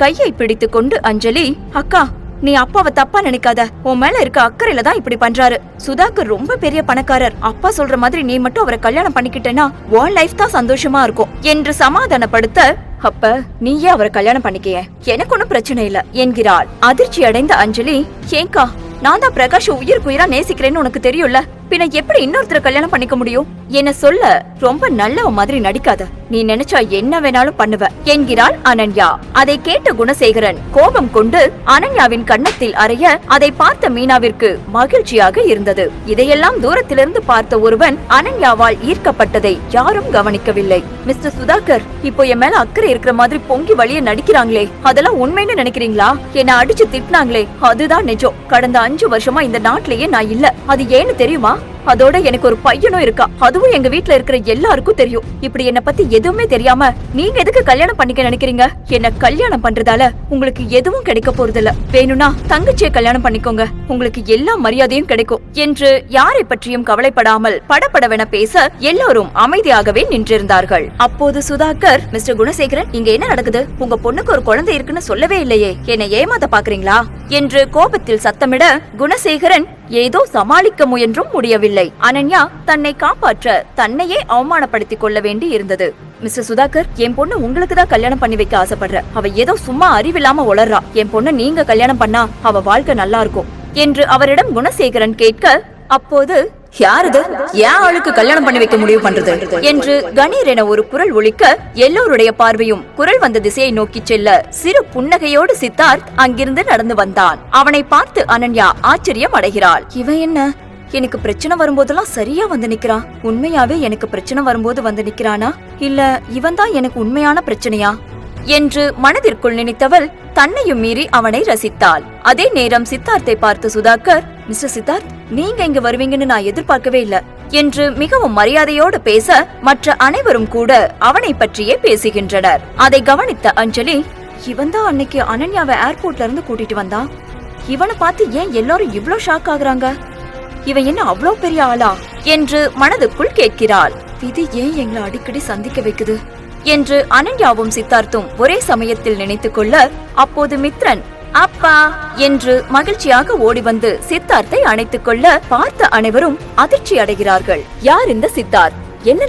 கையை பிடித்து கொண்டு அஞ்சலி அக்கா நீ அப்பாவை தப்பா நினைக்காத. உன் மேல இருக்க அக்கறையில தான் இப்படி பண்றாரு. சுதாகர் ரொம்ப பெரிய பணக்காரர். அப்பா சொல்ற மாதிரி நீ மட்டும் அவரை கல்யாணம் பண்ணிக்கிட்டேன்னா உன் லைஃப் தான் சந்தோஷமா இருக்கும் என்று சமாதானப்படுத்த அப்ப நீயே அவரை கல்யாணம் பண்ணிக்கிய. எனக்கு ஒண்ணும் பிரச்சனை இல்ல என்கிறாள். அதிர்ச்சி அடைந்த அஞ்சலி ஏங்கா நான் தான் பிரகாஷ் உயிர் உயிரா நேசிக்கிறேன்னு உனக்கு தெரியும்ல. பின்ன எப்படி இன்னொருத்தர கல்யாணம் பண்ணிக்க முடியும்? என்ன சொல்ல ரொம்ப நல்லவ மாதிரி நடிக்காத. நீ நினைச்சா என்ன வேணாலும் பண்ணுவ. என்கிறாள் அனன்யா. அதை கேட்ட குணசேகரன் கோபம் கொண்டு அனன்யாவின் கன்னத்தில் அறைய அதை பார்த்த மீனாவிற்கு மகிழ்ச்சியாக இருந்தது. இதையெல்லாம் தூரத்திலிருந்து பார்த்த ஒருவன் அனன்யாவால் ஈர்க்கப்பட்டதை யாரும் கவனிக்கவில்லை. மிஸ்டர் சுதாகர் இப்போ என் மேல அக்கறை இருக்கிற மாதிரி பொங்கி வழிய நடிக்கிறாங்களே. அதெல்லாம் உண்மைன்னு நினைக்கிறீங்களா? என்ன அடிச்சு திட்டினாங்களே. அதுதான் நிஜம். கடந்த அஞ்சு வருஷமா இந்த நாட்டிலேயே நான் இல்ல. அது ஏன்னு தெரியுமா? அதோட எனக்கு ஒரு பையனும் இருக்கா. அதுவும் எங்க வீட்ல இருக்கிற எல்லாருக்கும் தெரியும். இப்படி என்ன பத்தி எதுவுமே தெரியாம நீங்க எதுக்கு கல்யாணம் பண்ணிக்க நினைக்கிறீங்க? என்ன கல்யாணம் பண்றதால உங்களுக்கு எதுவும் கிடைக்க போறதில்ல. வேணும்னா தங்கச்சியை கல்யாணம் பண்ணிக்கோங்க. உங்களுக்கு எல்லா மரியாதையும் கிடைக்கும். என்று யாரை பற்றியும் கவலைப்படாமல் படபடவென பேச எல்லோரும் அமைதியாகவே நின்றிருந்தார்கள். அப்போது சுதாகர் மிஸ்டர் குணசேகரன் இங்க என்ன நடக்குது? உங்க பொண்ணுக்கு ஒரு குழந்தை இருக்குன்னு சொல்லவே இல்லையே. என்னை ஏமாத்த பாக்குறீங்களா? என்று கோபத்தில் சத்தமிட குணசேகரன் ஏதோ சமாளிக்க முயன்றும் முடியவில்லை. அனன்யா தன்னை காப்பாற்ற தன்னையே அவமானப்படுத்திக் கொள்ள வேண்டி இருந்தது. மிஸ்டர் சுதாகர் என் பொண்ணு உங்களுக்கு தான் கல்யாணம் பண்ணி வைக்க ஆசைப்படுற. அவ ஏதோ சும்மா அறிவில்லாம உளறா என் பொண்ணு நீங்க கல்யாணம் பண்ணா அவ வாழ்க்கை நல்லா இருக்கும். என்று அவரிடம் குணசேகரன் கேட்க அப்போது யாரது? ஏன் ஆளுக்கு கல்யாணம் பண்ணி வைக்க முடிவு பண்றது? என்று கணீர் என ஒரு குரல் ஒழிக்க எல்லோருடைய பார்வையும் குரல் வந்த திசையை நோக்கி செல்ல சிறு புன்னகையோடு சித்தார்த் அங்கிருந்து நடந்து வந்தான். அவனை பார்த்து அனன்யா ஆச்சரியம் அடைகிறாள். இவன் என்ன? எனக்கு பிரச்சனை வரும்போதெல்லாம் சரியா வந்து நிக்கிறான் உண்மையாவே எனக்கு பிரச்சனை வரும்போது வந்து நிக்கிறானா? இல்ல இவன் தான் எனக்கு உண்மையான பிரச்சனையா? என்று மனதிற்குள் நினைத்தவள் தன்னையும் மீறி அவனை ரசித்தாள். அதே நேரம் சித்தார்த்தை பார்த்து சுதாகர் மிஸ்டர் சித்தார்த் நீங்க இங்க வருவீங்கன்னு நான் எதிர்பார்க்கவே இல்ல. என்று மிகவும் மரியாதையோடு பேச மற்ற அனைவரும் கூட அவனை பற்றியே பேசுகின்றனர். அதை கவனித்த அஞ்சலி இவன் தான் அன்னைக்கு அனன்யாவை ஏர்போர்ட்ல இருந்து கூட்டிட்டு வந்தான் இவனை பார்த்து ஏன் எல்லாரும் இவ்ளோ ஷாக் ஆகுறாங்க? இவன் என்ன அவ்வளோ பெரிய ஆளா? என்று மனதுக்குள் கேட்கிறாள். விதி ஏன் எங்களை அடிக்கடி சந்திக்க வைக்குது? என்று அனன்யாவும் சித்தார்த்தும் ஒரே சமயத்தில் நினைத்துக் கொள்ள அப்போது மித்ரன் அப்பா என்று மகிழ்ச்சியாக ஓடி வந்து சித்தார்த்தை அணைத்துக் கொள்ள பார்த்த அனைவரும் அதிர்ச்சி அடைகிறார்கள் யார் இந்த சித்தார்த்? என்ன